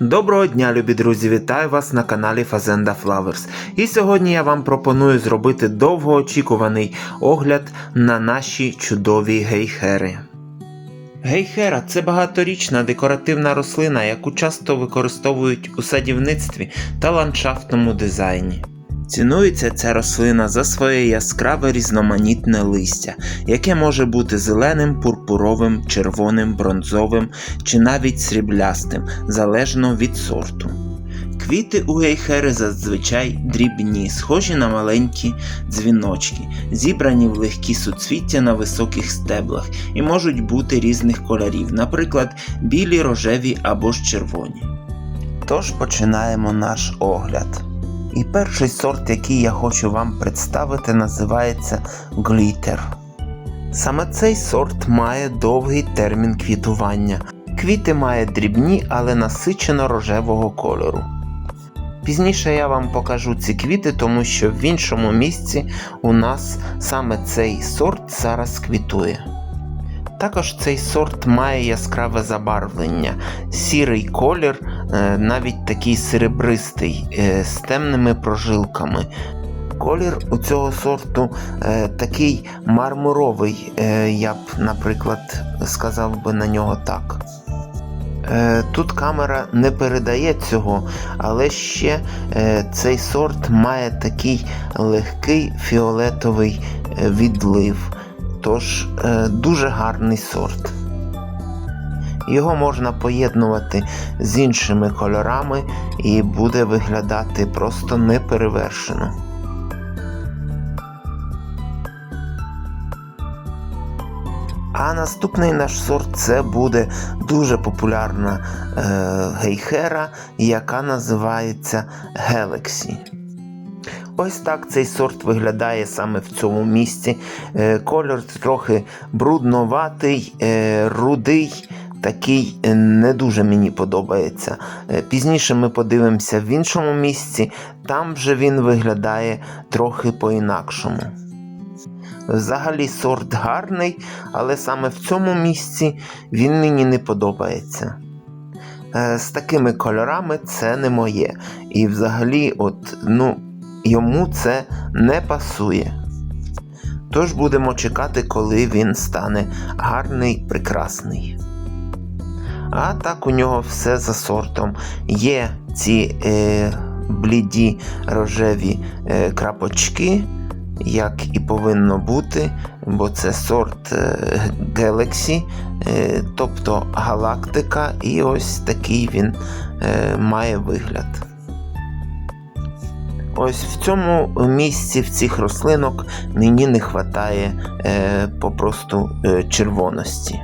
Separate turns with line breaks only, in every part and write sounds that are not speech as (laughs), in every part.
Доброго дня, любі друзі! Вітаю вас на каналі Fazenda Flowers. І сьогодні я вам пропоную зробити довгоочікуваний огляд на наші чудові гейхери. Гейхера це багаторічна декоративна рослина, яку часто використовують у садівництві та ландшафтному дизайні. Цінується ця рослина за своє яскраве різноманітне листя, яке може бути зеленим, пурпуровим, червоним, бронзовим чи навіть сріблястим, залежно від сорту. Квіти у гейхери зазвичай дрібні, схожі на маленькі дзвіночки, зібрані в легкі суцвіття на високих стеблах і можуть бути різних кольорів, наприклад, білі, рожеві або ж червоні. Тож починаємо наш огляд. І перший сорт, який я хочу вам представити, називається Glitter. Саме цей сорт має довгий термін квітування. Квіти має дрібні, але насичено рожевого кольору. Пізніше я вам покажу ці квіти, тому що в іншому місці у нас саме цей сорт зараз квітує. Також цей сорт має яскраве забарвлення, сірий колір, е, навіть такий серебристий, е, з темними прожилками. Колір у цього сорту е, такий мармуровий, е, я б, наприклад, сказав би на нього так. Е, Тут камера не передає цього, але ще е, цей сорт має такий легкий фіолетовий е, відлив. Тож е, дуже гарний сорт. Його можна поєднувати з іншими кольорами і буде виглядати просто неперевершено. А наступний наш сорт це буде дуже популярна е, гейхера, яка називається Galaxy. Ось так цей сорт виглядає саме в цьому місці. Е, Кольор трохи брудноватий, е, рудий, такий е, не дуже мені подобається. Пізніше ми подивимося в іншому місці, там вже він виглядає трохи по-інакшому. Взагалі сорт гарний, але саме в цьому місці він мені не подобається. З такими кольорами це не моє. І взагалі, от, ну, йому це не пасує. Тож будемо чекати, коли він стане гарний, прекрасний. А так у нього все за сортом. Є ці е, бліді рожеві е, крапочки, як і повинно бути, бо це сорт е, Galaxy, е, тобто галактика, і ось такий він е, має вигляд. Ось в цьому місці в цих рослинок мені не вистачає е, попросту е, червоності.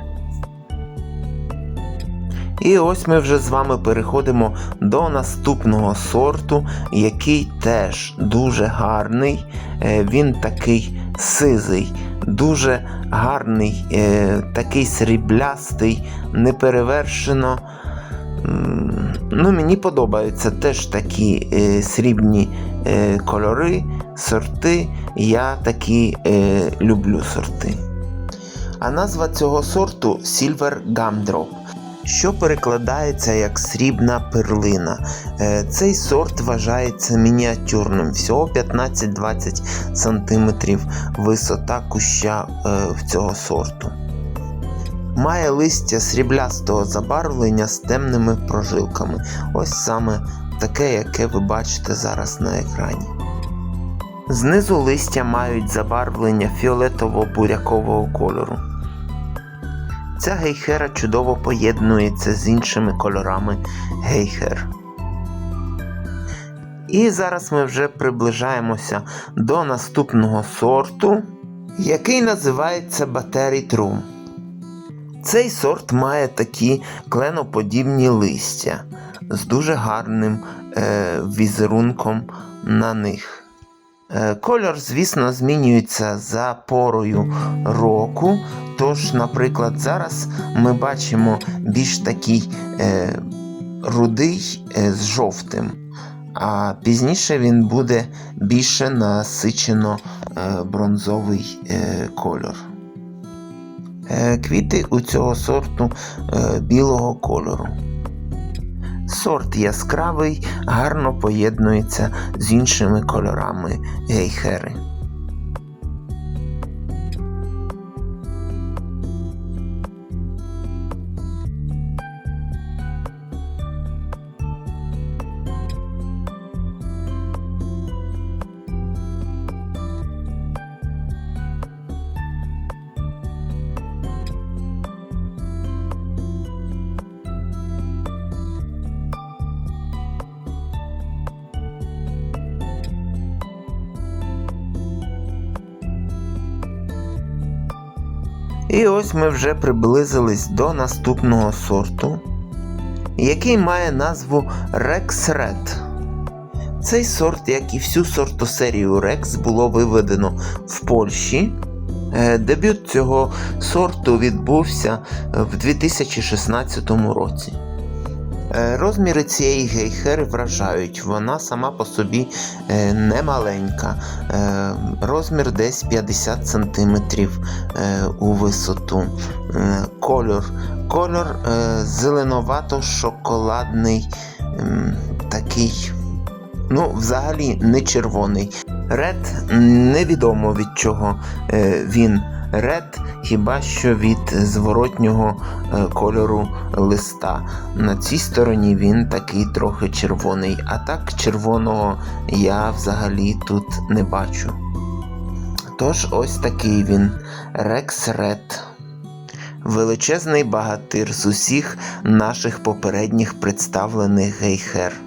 І ось ми вже з вами переходимо до наступного сорту, який теж дуже гарний. Е, він такий сизий, дуже гарний, е, такий сріблястий, неперевершено. Ну, мені подобаються теж такі е, срібні е, кольори, сорти. Я такі е, люблю сорти. А назва цього сорту Silver Gumdrop, що перекладається як срібна перлина. Е, Цей сорт вважається мініатюрним, всього 15-20 см висота куща е, в цього сорту. Має листя сріблястого забарвлення з темними прожилками. Ось саме таке, яке ви бачите зараз на екрані. Знизу листя мають забарвлення фіолетово-бурякового кольору. Ця гейхера чудово поєднується з іншими кольорами гейхер. І зараз ми вже приближаємося до наступного сорту, який називається Battery True. Цей сорт має такі кленоподібні листя з дуже гарним е, візерунком на них. Е, Кольор, звісно, змінюється за порою року. Тож, наприклад, зараз ми бачимо більш такий е, рудий е, з жовтим, а пізніше він буде більше насичено е, бронзовий е, кольор. Е, Квіти у цього сорту е, білого кольору. Сорт яскравий, гарно поєднується з іншими кольорами гейхери. І ось ми вже приблизились до наступного сорту, який має назву Rex Red. Цей сорт, як і всю сортосерію Rex, було виведено в Польщі. Е, Дебют цього сорту відбувся в 2016 році. Е, Розміри цієї гейхери вражають, вона сама по собі е, не маленька, е, розмір десь 50 см у висоту. Кольор. Кольор зеленовато-шоколадний, такий, ну, взагалі не червоний. Ред невідомо від чого він ред, хіба що від зворотнього е, кольору листа. На цій стороні він такий трохи червоний, а так червоного я взагалі тут не бачу. Тож ось такий він Рекс Ред. Величезний багатир з усіх наших попередніх представлених гейхер.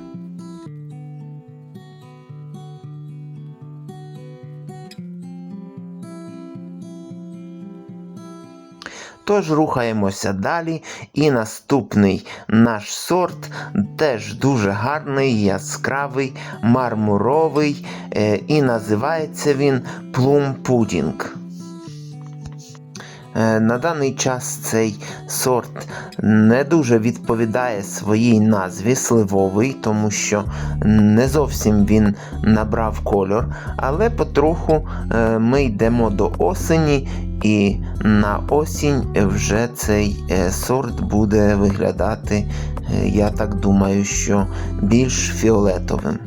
Тож рухаємося далі. І наступний наш сорт теж дуже гарний, яскравий, мармуровий, е, і називається він Plum Pudding. Е, На даний час цей сорт не дуже відповідає своїй назві сливовий, тому що не зовсім він набрав кольор, але потроху е, ми йдемо до осені, і на осінь вже цей е, сорт буде виглядати, е, я так думаю, що більш фіолетовим.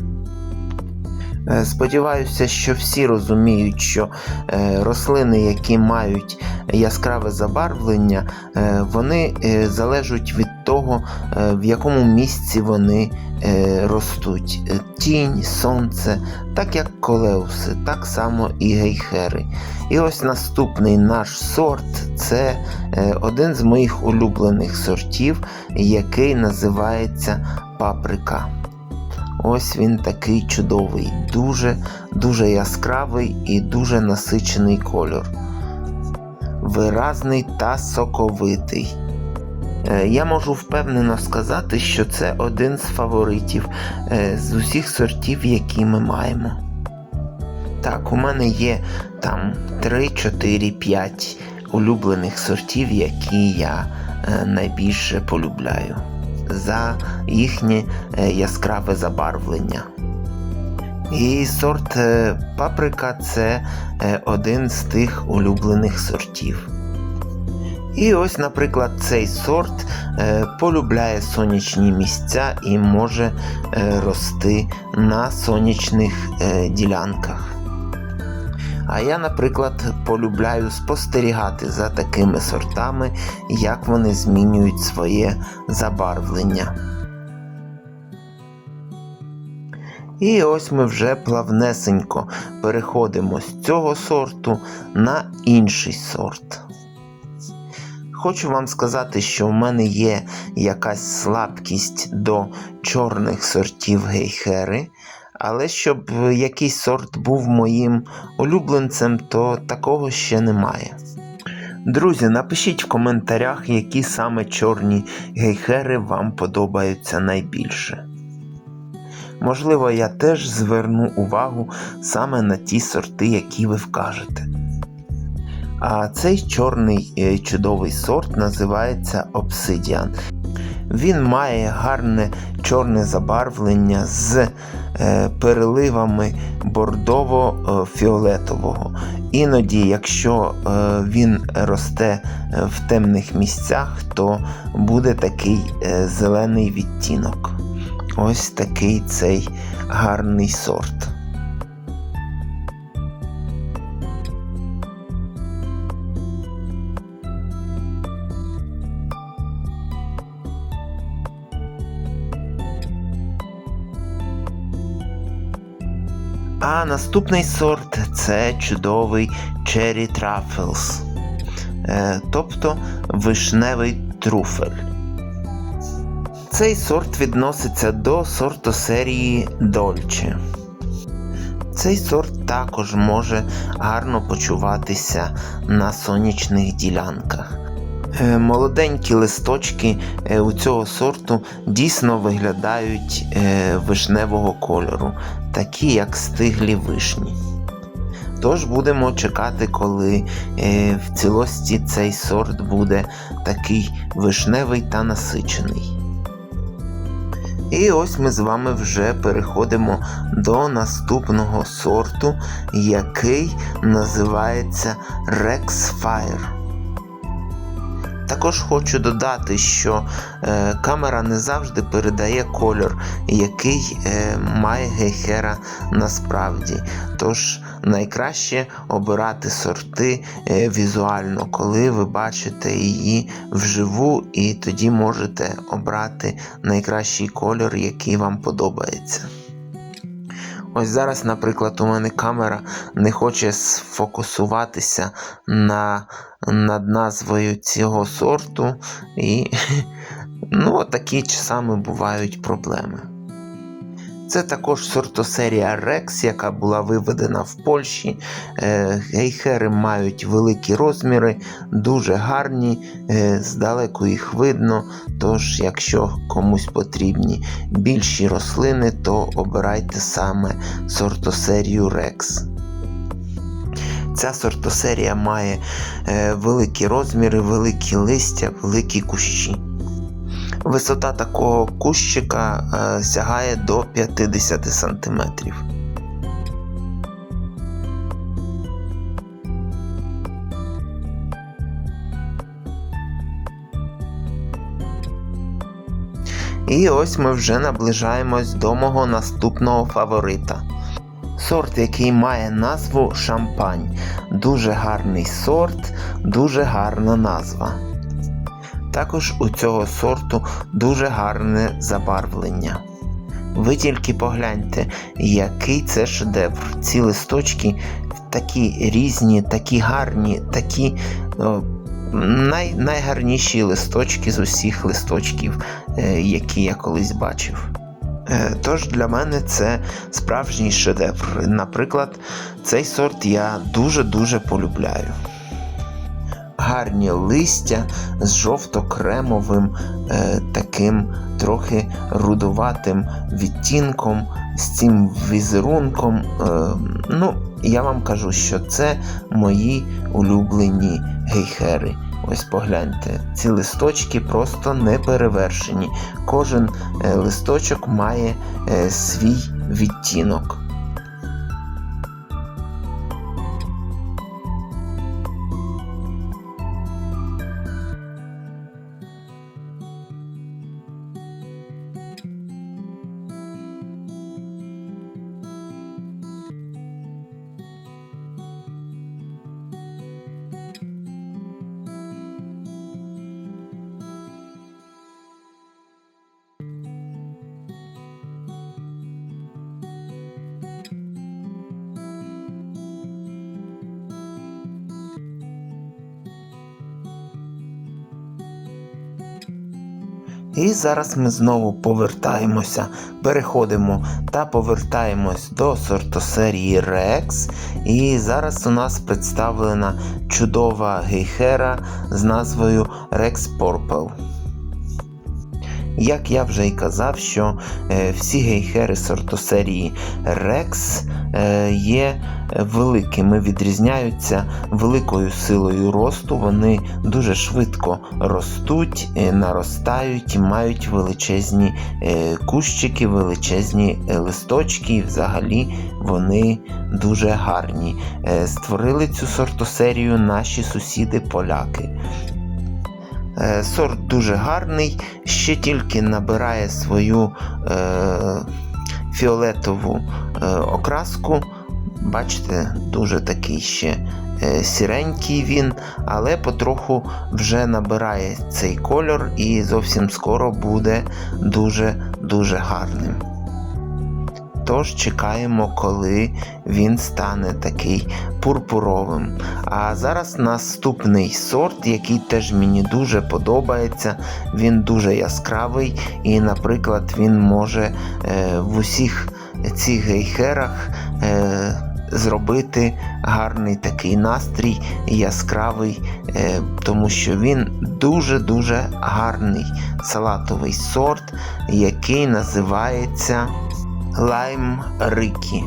Е, Сподіваюся, що всі розуміють, що е, рослини, які мають яскраве забарвлення, е, вони залежать від того, в якому місці вони ростуть. Тінь, сонце, так як колеуси, так само і гейхери. І ось наступний наш сорт це один з моїх улюблених сортів, який називається паприка. Ось він такий чудовий, дуже дуже яскравий і дуже насичений кольор. Виразний та соковитий. Е, Я можу впевнено сказати, що це один з фаворитів е, з усіх сортів, які ми маємо. Так, у мене є там 3, 4, 5 улюблених сортів, які я е, найбільше полюбляю за їхнє е, яскраве забарвлення. І сорт е, паприка це е, один з тих улюблених сортів. І ось, наприклад, цей сорт полюбляє сонячні місця і може рости на сонячних ділянках. А я, наприклад, полюбляю спостерігати за такими сортами, як вони змінюють своє забарвлення. І ось ми вже плавнесенько переходимо з цього сорту на інший сорт. Хочу вам сказати, що в мене є якась слабкість до чорних сортів гейхери, але щоб якийсь сорт був моїм улюбленцем, то такого ще немає. Друзі, напишіть в коментарях, які саме чорні гейхери вам подобаються найбільше. Можливо, я теж зверну увагу саме на ті сорти, які ви вкажете. А цей чорний е, чудовий сорт називається Obsidian. Він має гарне чорне забарвлення з е, переливами бордово-фіолетового. Іноді, якщо е, він росте в темних місцях, то буде такий е, зелений відтінок. ось такий цей гарний сорт. А наступний сорт це чудовий Cherry Truffles, е, тобто вишневий труфель. Цей сорт відноситься до сорту серії Dolce. Цей сорт також може гарно почуватися на сонячних ділянках. Е, Молоденькі листочки е, у цього сорту дійсно виглядають вишневого кольору, такі як стиглі вишні. Тож будемо чекати, коли е, в цілості цей сорт буде такий вишневий та насичений. І ось ми з вами вже переходимо до наступного сорту, який називається Rex Fire. Також хочу додати, що е, камера не завжди передає кольор, який е, має гейхера насправді. Тож найкраще обирати сорти е, візуально, коли ви бачите її вживу, і тоді можете обрати найкращий кольор, який вам подобається. Ось зараз, наприклад, у мене камера не хоче сфокусуватися на, над назвою цього сорту, і (laughs) ну, такі часами бувають проблеми. Це також сортосерія Rex, яка була виведена в Польщі. Е, Гейхери мають великі розміри, дуже гарні, е, здалеку їх видно. Тож, якщо комусь потрібні більші рослини, то обирайте саме сортосерію Rex. Ця сортосерія має е, великі розміри, великі листя, великі кущі. Висота такого кущика е, сягає до 50 см. І ось ми вже наближаємось до мого наступного фаворита. Сорт, який має назву шампань. Дуже гарний сорт, дуже гарна назва. Також у цього сорту дуже гарне забарвлення. Ви тільки погляньте, який це шедевр. Ці листочки такі різні, такі гарні, такі най, найгарніші листочки з усіх листочків, е, які я колись бачив. Е, Тож для мене це справжній шедевр. Наприклад, цей сорт я дуже-дуже полюбляю гарні листя з жовто-кремовим е, таким трохи рудуватим відтінком, з цим візерунком. Е, ну, я вам кажу, що це мої улюблені гейхери. Ось погляньте, ці листочки просто не перевершені. Кожен е, листочок має е, свій відтінок. І зараз ми знову повертаємося, переходимо та повертаємось до сортосерії Rex. І зараз у нас представлена чудова гейхера з назвою Rex Purple. Як я вже й казав, що е, всі гейхери сортосерії Rex е, є великими, відрізняються великою силою росту. Вони дуже швидко ростуть, е, наростають і мають величезні кущики, величезні листочки. І взагалі вони дуже гарні. Створили цю сортосерію наші сусіди-поляки. Е, Сорт дуже гарний, ще тільки набирає свою е, фіолетову е, окраску. Бачите, дуже такий ще е, сіренький він, але потроху вже набирає цей кольор і зовсім скоро буде дуже-дуже гарним. Тож чекаємо, коли він стане такий пурпуровим. А зараз наступний сорт, який теж мені дуже подобається. Він дуже яскравий, і, наприклад, він може е, в усіх цих гейхерах е, зробити гарний такий настрій, яскравий, е, тому що він дуже-дуже гарний салатовий сорт, який називається Лайм Рикі.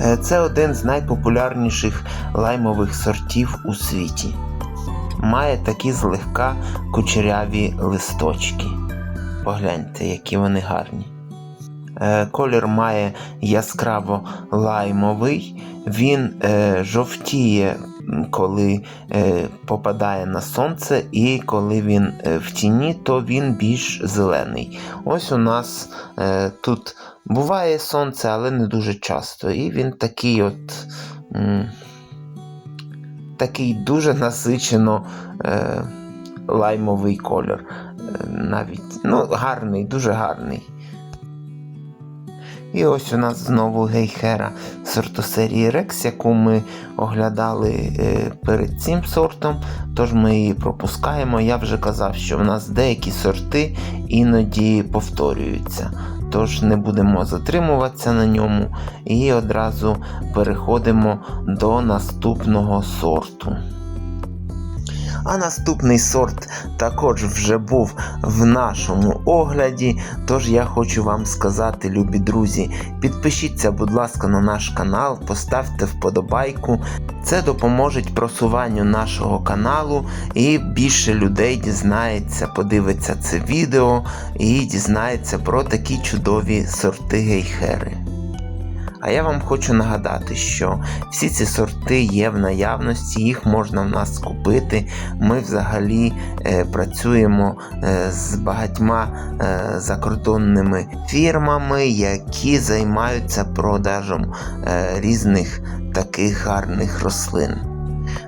Е, Це один з найпопулярніших лаймових сортів у світі. Має такі злегка кучеряві листочки. Погляньте, які вони гарні. Е, Колір має яскраво лаймовий, він е, жовтіє, коли е, попадає на сонце, і коли він е, в тіні, то він більш зелений. Ось у нас е, тут буває сонце, але не дуже часто. І він такий от. Такий дуже насичено лаймовий колір. Е, навіть ну, гарний, дуже гарний. І ось у нас знову гейхера сорту серії Rex, яку ми оглядали е, перед цим сортом, тож ми її пропускаємо. Я вже казав, що в нас деякі сорти іноді повторюються. Тож не будемо затримуватися на ньому і одразу переходимо до наступного сорту. А наступний сорт також вже був в нашому огляді. Тож я хочу вам сказати, любі друзі, підпишіться, будь ласка, на наш канал, поставте вподобайку. Це допоможе просуванню нашого каналу, і більше людей дізнається, подивиться це відео і дізнається про такі чудові сорти гейхери. А я вам хочу нагадати, що всі ці сорти є в наявності, їх можна в нас купити. Ми взагалі е, працюємо е, з багатьма е, закордонними фірмами, які займаються продажем е, різних таких гарних рослин.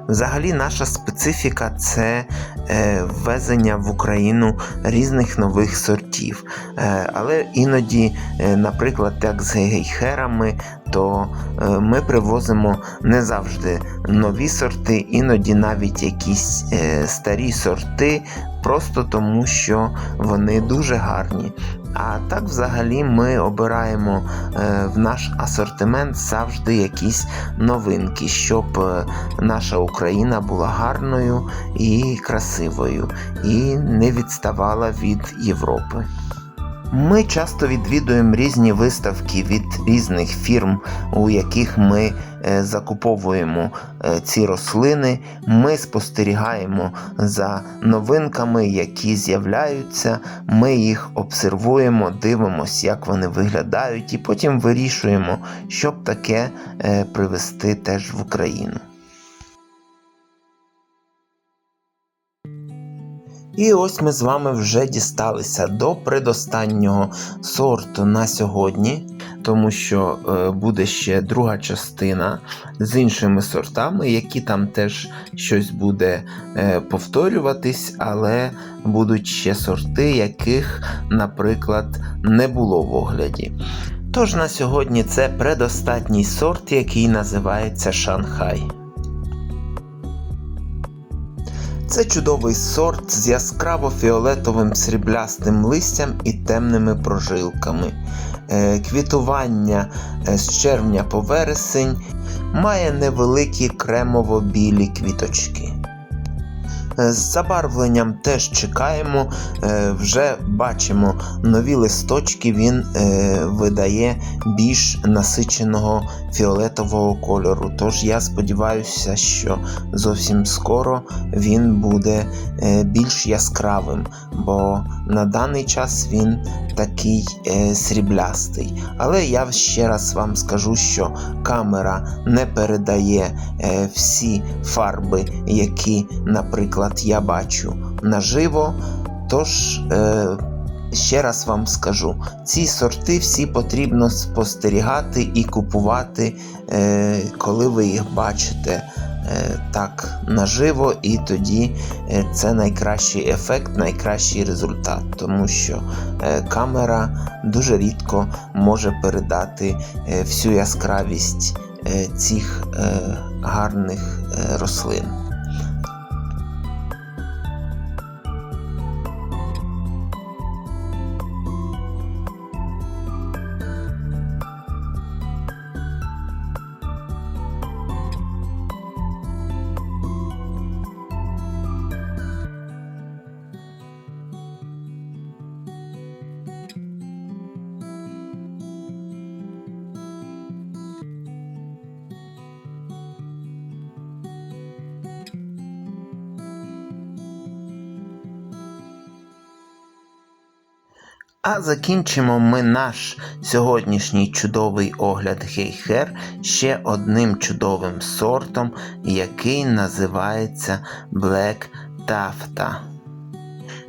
Взагалі, наша специфіка це е, ввезення в Україну різних нових сортів. Е, але іноді, е, наприклад, як з гейхерами, то ми привозимо не завжди нові сорти, іноді навіть якісь старі сорти, просто тому що вони дуже гарні. А так, взагалі, ми обираємо е, в наш асортимент завжди якісь новинки, щоб е, наша Україна була гарною і красивою, і не відставала від Європи. Ми часто відвідуємо різні виставки від різних фірм, у яких ми е, закуповуємо е, ці рослини. Ми спостерігаємо за новинками, які з'являються. Ми їх обсервуємо, дивимося, як вони виглядають, і потім вирішуємо, щоб таке е, привезти теж в Україну. І ось ми з вами вже дісталися до предостаннього сорту на сьогодні, тому що е, буде ще друга частина з іншими сортами, які там теж щось буде е, повторюватись, але будуть ще сорти, яких, наприклад, не було в огляді. Тож на сьогодні це предостатній сорт, який називається Шанхай. Це чудовий сорт з яскраво фіолетовим сріблястим листям і темними прожилками. Е, Квітування е, з червня по вересень має невеликі кремово-білі квіточки. Е, З забарвленням теж чекаємо, е, вже бачимо нові листочки, він е, видає більш насиченого фіолетового кольору. Тож я сподіваюся, що зовсім скоро він буде більш яскравим, бо на даний час він такий сріблястий. Але я ще раз вам скажу, що камера не передає всі фарби, які, наприклад, наприклад, я бачу наживо. Тож, е, ще раз вам скажу: ці сорти всі потрібно спостерігати і купувати, е, коли ви їх бачите е, так наживо, і тоді е, це найкращий ефект, найкращий результат, тому що е, камера дуже рідко може передати всю яскравість цих гарних рослин. А закінчимо ми наш сьогоднішній чудовий огляд гейхер ще одним чудовим сортом, який називається Black Tafta.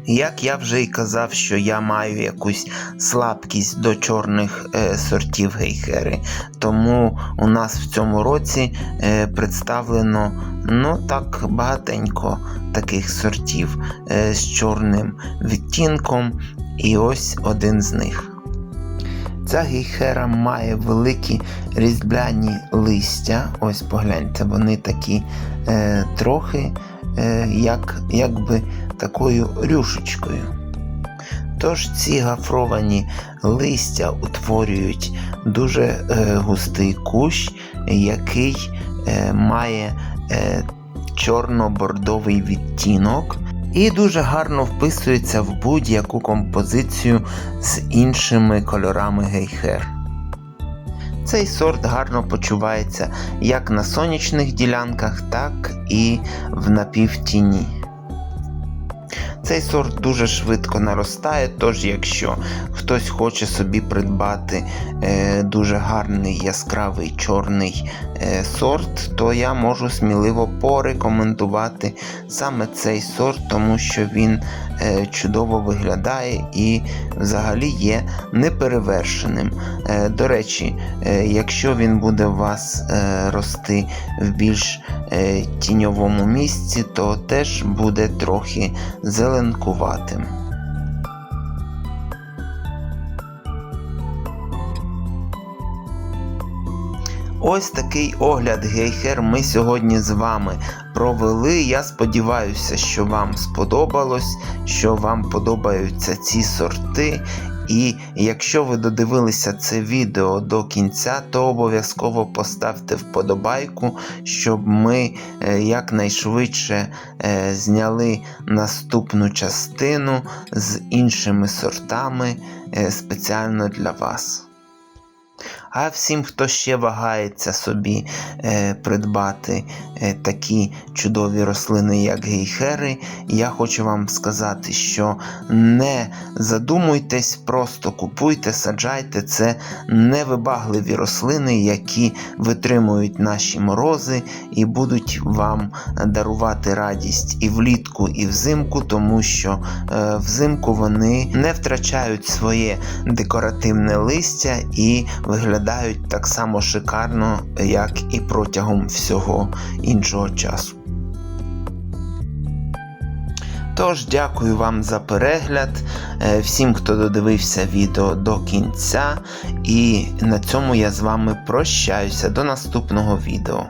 Як я вже й казав, що я маю якусь слабкість до чорних е, сортів гейхери, тому у нас в цьому році е, представлено ну так багатенько таких сортів е, з чорним відтінком, і ось один з них. Ця гейхера має великі різьбляні листя. Ось погляньте, вони такі е, трохи е, як, якби такою рюшечкою. Тож ці гафровані листя утворюють дуже е, густий кущ, який е, має е, чорно-бордовий відтінок і дуже гарно вписується в будь-яку композицію з іншими кольорами гейхер. Цей сорт гарно почувається як на сонячних ділянках, так і в напівтіні. Цей сорт дуже швидко наростає, тож якщо хтось хоче собі придбати е, дуже гарний яскравий чорний е, сорт, то я можу сміливо порекомендувати саме цей сорт, тому що він е, чудово виглядає і взагалі є неперевершеним. Е, до речі, е, якщо він буде у вас е, рости в більш е, тіньовому місці, то теж буде трохи зеленкуватим. Ось такий огляд гейхер ми сьогодні з вами провели. Я сподіваюся, що вам сподобалось, що вам подобаються ці сорти. І якщо ви додивилися це відео до кінця, то обов'язково поставте вподобайку, щоб ми е, якнайшвидше е, зняли наступну частину з іншими сортами е, спеціально для вас. А всім, хто ще вагається собі е, придбати е, такі чудові рослини, як гейхери, я хочу вам сказати, що не задумуйтесь, просто купуйте, саджайте. Це невибагливі рослини, які витримують наші морози і будуть вам дарувати радість і влітку, і взимку, тому що е, взимку вони не втрачають своє декоративне листя і виглядають так само шикарно, як і протягом всього іншого часу. Тож, дякую вам за перегляд, е, всім, хто додивився відео до кінця, і на цьому я з вами прощаюся до наступного відео.